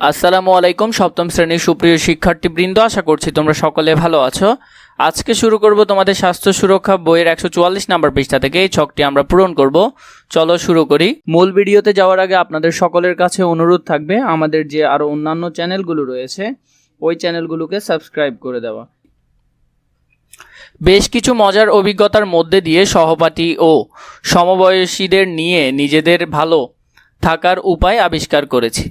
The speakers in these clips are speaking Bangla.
আসসালামু আলাইকুম, সপ্তম শ্রেণির সুপ্রিয় শিক্ষার্থীবৃন্দ, আশা করছি তোমরা সকলে ভালো আছো। আজকে শুরু করব তোমাদের স্বাস্থ্য সুরক্ষা বইয়ের একশো চুয়াল্লিশ নাম্বার পৃষ্ঠা থেকে, এই ছকটি আমরা পূরণ করব। চলো শুরু করি। মূল ভিডিওতে যাওয়ার আগে আপনাদের সকলের কাছে অনুরোধ থাকবে, আমাদের যে আরও অন্যান্য চ্যানেলগুলো রয়েছে, ওই চ্যানেলগুলোকে সাবস্ক্রাইব করে দেওয়া। বেশ কিছু মজার অভিজ্ঞতার মধ্যে দিয়ে সহপাঠী ও সমবয়সীদের নিয়ে নিজেদের ভালো থাকার উপায় আবিষ্কার করেছি।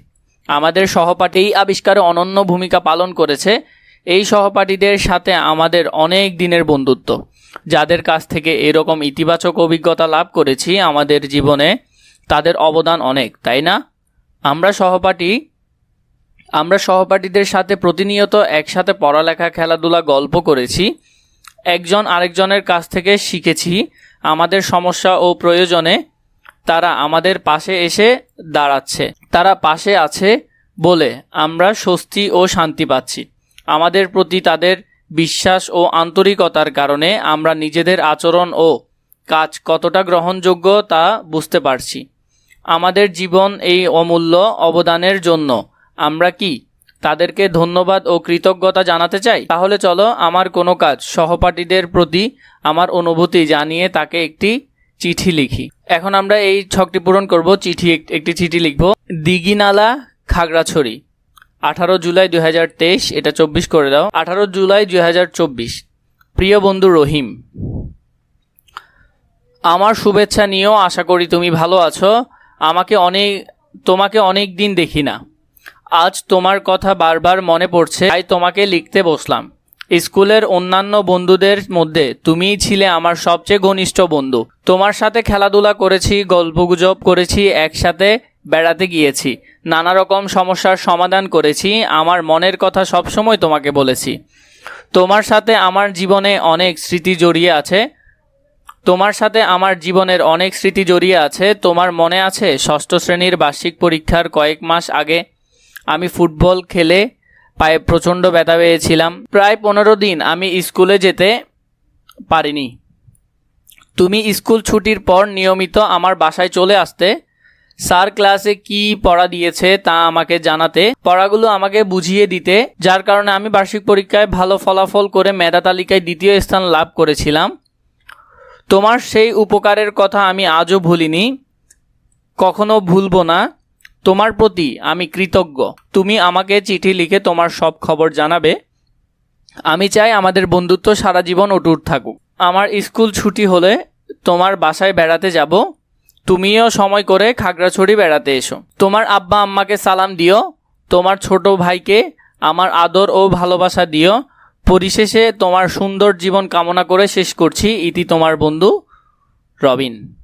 আমাদের সহপাঠী আবিষ্কারে অনন্য ভূমিকা পালন করেছে। এই সহপাঠীদের সাথে আমাদের অনেক দিনের বন্ধুত্ব। যাদের কাছ থেকে এরকম ইতিবাচক অভিজ্ঞতা লাভ করেছি আমাদের জীবনে, তাদের অবদান অনেক, তাই না? আমরা সহপাঠী, আমরা সহপাঠীদের সাথে প্রতিনিয়ত একসাথে পড়ালেখা, খেলাধুলা, গল্প করেছি। একজন আরেকজনের কাছ থেকে শিখেছি আমাদের সমস্যা ও প্রয়োজনে। তারা আমাদের পাশে এসে দাঁড়াচ্ছে। তারা পাশে আছে বলে আমরা স্বস্তি ও শান্তি পাচ্ছি। আমাদের প্রতি তাদের বিশ্বাস ও আন্তরিকতার কারণে আমরা নিজেদের আচরণ ও কাজ কতটা গ্রহণযোগ্য তা বুঝতে পারছি। আমাদের জীবন এই অমূল্য অবদানের জন্য। আমরা কি তাদেরকে ধন্যবাদ ও কৃতজ্ঞতা জানাতে চাই? তাহলে চলো আমার কোনো কাজ সহপাঠীদের প্রতি আমার অনুভূতি জানিয়ে তাকে একটি চিঠি লিখি। এখন আমরা এই ছকটি পূরণ করব। চিঠি একটি চিঠি লিখব। দিঘিনালা, খাগড়াছড়ি। আঠারো জুলাই দুই হাজার তেইশ, এটা চব্বিশ করে দাও। আঠারো জুলাই দুই হাজার চব্বিশ। প্রিয় বন্ধু রহিম, আমার শুভেচ্ছা নিয়েও আশা করি তুমি ভালো আছো। আমাকে অনেক তোমাকে অনেক দিন দেখি না। আজ তোমার কথা বারবার মনে পড়ছে, তাই তোমাকে লিখতে বসলাম। স্কুলের অন্যান্য বন্ধুদের মধ্যে তুমিই ছিলে আমার সবচেয়ে ঘনিষ্ঠ বন্ধু। তোমার সাথে খেলাধুলা করেছি, গল্পগুজব করেছি, একসাথে বেড়াতে গিয়েছি। নানা রকম সমস্যার সমাধান করেছি, আমার মনের কথা সবসময় তোমাকে বলেছি। তোমার সাথে আমার জীবনে অনেক স্মৃতি জড়িয়ে আছে। তোমার সাথে আমার জীবনের অনেক স্মৃতি জড়িয়ে আছে। তোমার মনে আছে ষষ্ঠ শ্রেণির বার্ষিক পরীক্ষার কয়েক মাস আগে আমি ফুটবল খেলে পায়ে প্রচণ্ড ব্যথা পেয়েছিলাম। প্রায় পনেরো দিন আমি স্কুলে যেতে পারিনি। তুমি স্কুল ছুটির পর নিয়মিত আমার বাসায় চলে আসতে, স্যার ক্লাসে কি পড়া দিয়েছে তা আমাকে জানাতে, পড়াগুলো আমাকে বুঝিয়ে দিতে, যার কারণে আমি বার্ষিক পরীক্ষায় ভালো ফলাফল করে মেধা তালিকায় দ্বিতীয় স্থান লাভ করেছিলাম। তোমার সেই উপকারের কথা আমি আজও ভুলিনি। কখনো ভুলবো না। তোমার প্রতি আমি কৃতজ্ঞ। তুমি আমাকে চিঠি লিখে তোমার সব খবর জানাবে। আমি চাই আমাদের বন্ধুত্ব সারা জীবন অটুট থাকুক। আমার স্কুল ছুটি হলে তোমার বাসায় বেড়াতে যাব। তুমিও সময় করে খাগড়াছড়ি বেড়াতে এসো। তোমার আব্বা আম্মাকে সালাম দিও। তোমার ছোট ভাইকে আমার আদর ও ভালোবাসা দিও। পরিশেষে তোমার সুন্দর জীবন কামনা করে শেষ করছি। ইতি তোমার বন্ধু রবিন।